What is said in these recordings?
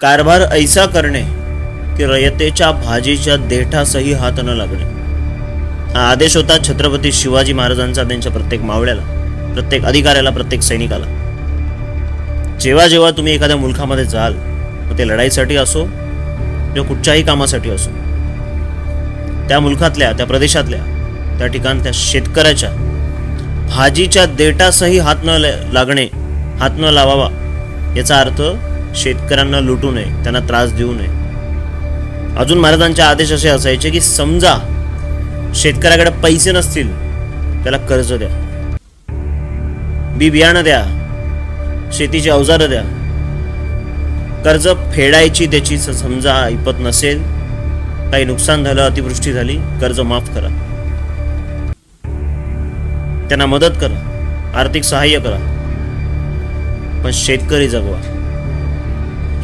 कारभार ऐसा करणे की रयतेच्या भाजीच्या देठासही हात न लागणे. हा आदेश होता छत्रपती शिवाजी महाराजांचा त्यांच्या प्रत्येक मावळ्याला प्रत्येक अधिकाऱ्याला प्रत्येक सैनिकाला. जेव्हा जेव्हा तुम्ही एखाद्या मुलखामध्ये जाल मग ते लढाईसाठी असो किंवा कुठच्याही कामासाठी असो त्या मुलखातल्या त्या प्रदेशातल्या त्या ठिकाण त्या शेतकऱ्याच्या भाजीच्या देठासही हात न लागणे हात न लावावा याचा अर्थ शेतकऱ्यांना लुटू नये त्यांना त्रास देऊ नये. अजून महाराजांचे आदेश असे असायचे की समजा शेतकऱ्याकडे पैसे नसतील त्याला कर्ज द्या. बी बियाणं द्या शेतीची अवजारं द्या. कर्ज फेडायची त्याची समजा ऐपत नसेल काही नुकसान झालं अतिवृष्टी झाली कर्ज माफ करा. त्यांना मदत करा आर्थिक सहाय्य करा. पण शेतकरी जगवा.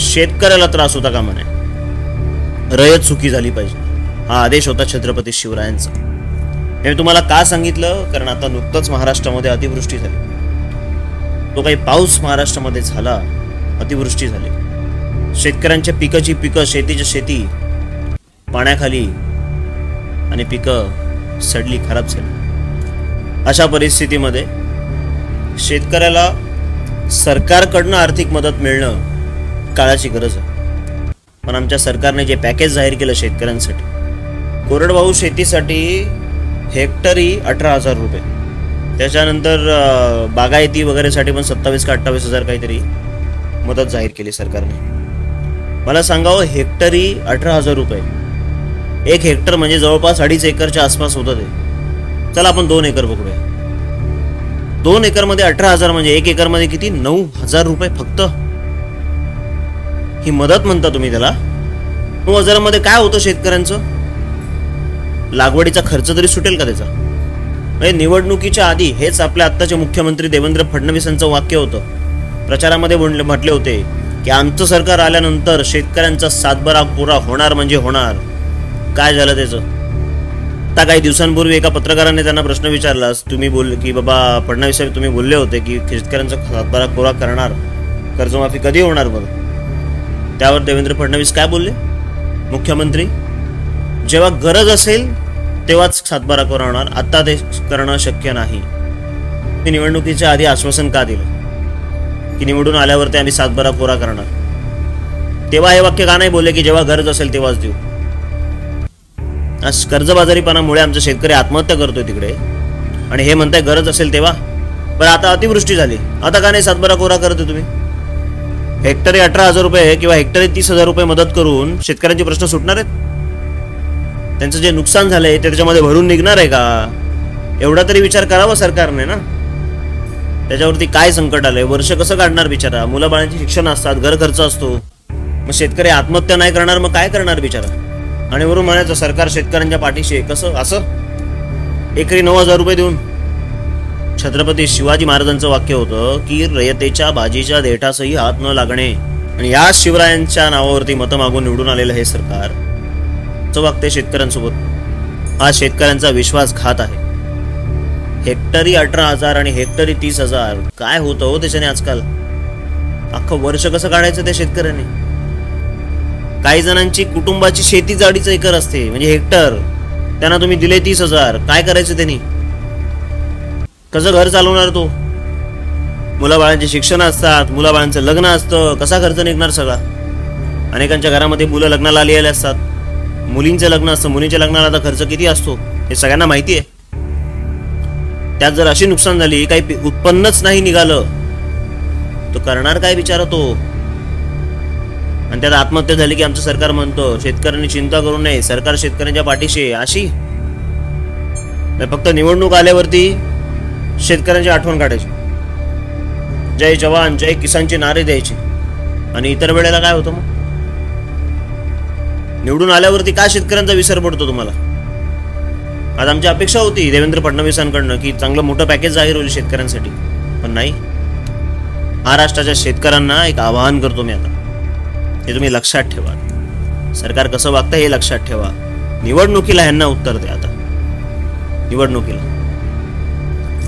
शेतकऱ्याला त्रास होता कामा नये रयत सुखी झाली पाहिजे. हा आदेश होता छत्रपती शिवरायांचा. हे मी तुम्हाला का सांगितलं? कारण आता नुकतंच महाराष्ट्रामध्ये अतिवृष्टी झाली. तो काही पाऊस महाराष्ट्रामध्ये झाला अतिवृष्टी झाली. शेतकऱ्यांच्या पिकाची पिकं शेतीच्या शेती पाण्याखाली आणि पिकं सडली खराब झाली. अशा परिस्थितीमध्ये शेतकऱ्याला सरकारकडनं आर्थिक मदत मिळणं काळाची गरज आहे. पण आमच्या सरकारने जे पॅकेज जाहीर केलं शेतकऱ्यांसाठी कोरडवाहू शेतीसाठी हेक्टरी अठरा हजार रुपये. त्याच्यानंतर बागायती वगैरेसाठी पण सत्तावीस का अठ्ठावीस हजार काहीतरी मदत जाहीर केली सरकारने. मला सांगावं हेक्टरी अठरा हजार रुपये. एक हेक्टर म्हणजे जवळपास अडीच एकरच्या आसपास होतं ते. चला आपण दोन एकर बघूया. दोन एकरमध्ये अठरा हजार म्हणजे एक एकरमध्ये किती? नऊ हजार रुपये फक्त. ही मदत म्हणता तुम्ही त्याला? मग हजारामध्ये काय होतं शेतकऱ्यांचं? लागवडीचा खर्च तरी सुटेल का त्याचा? म्हणजे निवडणुकीच्या आधी हेच आपल्या आत्ताचे मुख्यमंत्री देवेंद्र फडणवीसांचं वाक्य होतं. प्रचारामध्ये म्हणले म्हटले होते की आमचं सरकार आल्यानंतर शेतकऱ्यांचा सातबारा पुरा होणार म्हणजे होणार. काय झालं त्याचं? आता काही दिवसांपूर्वी एका पत्रकाराने त्यांना प्रश्न विचारला तुम्ही बोल की बाबा फडणवीस साहेब तुम्ही बोलले होते की शेतकऱ्यांचा सातबारा पुरा करणार? कर्जमाफी कधी होणार बरं त्यावर देवेंद्र फडणवीस काय बोलले? मुख्यमंत्री जेव्हा गरज असेल तेव्हाच सातबारा कोरा होणार ते करणं शक्य नाही. मी निवडणुकीच्या आधी आश्वासन का दिलं? की निवडून आल्यावरती आम्ही सातबारा कोरा करणार. तेव्हा हे वाक्य का नाही बोलले की जेव्हा गरज असेल तेव्हाच देऊ? आज कर्जबाजारीपणामुळे आमचा शेतकरी आत्महत्या करतोय तिकडे. आणि हे म्हणताय गरज असेल तेव्हा? पण आता अतिवृष्टी झाली. आता का नाही सातबारा कोरा करते तुम्ही? हेक्टरी अठरा हजार रुपये किंवा हेक्टरी तीस हजार रुपये मदत करून शेतकऱ्यांचे प्रश्न सुटणार आहेत? त्यांचं जे नुकसान झालंय ते त्याच्यामध्ये भरून निघणार आहे का? एवढा तरी विचार करावा सरकारने ना. त्याच्यावरती काय संकट आलंय? वर्ष कसं काढणार बिचारा? मुलंबाळांचे शिक्षण असतात घर खर्च असतो. मग शेतकरी आत्महत्या नाही करणार मग काय करणार बिचारा? आणि वरून म्हणायचं सरकार शेतकऱ्यांच्या पाठीशी कसं? असं? एकरी नऊ हजार रुपये देऊन. छत्रपती शिवाजी महाराजांचं वाक्य होतं की रयतेच्या बाजीच्या देठासही हात न लागणे. आणि या शिवरायांच्या नावावरती मतं मागून निवडून आलेलं हे सरकार. चं वागते शेतकऱ्यांसोबत. हा शेतकऱ्यांचा विश्वासघात आहे. हेक्टरी अठरा हजार आणि हेक्टरी तीस हजार. काय होतं हो त्याच्याने आजकाल? अख्खं वर्ष कसं काढायचं त्या शेतकऱ्याने? काही जणांची कुटुंबाची शेती जाडीचं एकर असते. म्हणजे हेक्टर. त्यांना तुम्ही दिले तीस हजार. काय करायचं त्यांनी? कसं घर चालवणार तो? मुलाबाळांचे शिक्षण असतात मुलाबाळांचं लग्न असतं कसा खर्च निघणार सगळा? अनेकांच्या घरामध्ये मुलं लग्नाला आलेले असतात. मुलींचं लग्न असतं मुलींच्या लग्नाला आता खर्च किती असतो हे सगळ्यांना माहिती आहे. त्यात जर अशी नुकसान झाली काही उत्पन्नच नाही निघालं तो करणार काय विचार तो? आणि त्यात आत्महत्या झाली की आमचं सरकार म्हणतो शेतकऱ्यांनी चिंता करू नये सरकार शेतकऱ्यांच्या पाठीशी आहे अशी? फक्त निवडणूक आल्यावरती शेतकऱ्यांची आठवण काढायची. जय जवान जय किसानचे नारे द्यायचे. आणि इतर वेळेला काय होतं मग? निवडून आल्यावरती का शेतकऱ्यांचा विसर पडतो तुम्हाला? आज आमची अपेक्षा होती देवेंद्र फडणवीसांकडनं की चांगलं मोठं पॅकेज जाहीर होईल शेतकऱ्यांसाठी. पण नाही. महाराष्ट्राच्या शेतकऱ्यांना एक आवाहन करतो मी आता. हे तुम्ही लक्षात ठेवा. सरकार कसं वागतं हे लक्षात ठेवा. निवडणुकीला ह्यांना उत्तर द्या आता. निवडणुकीला.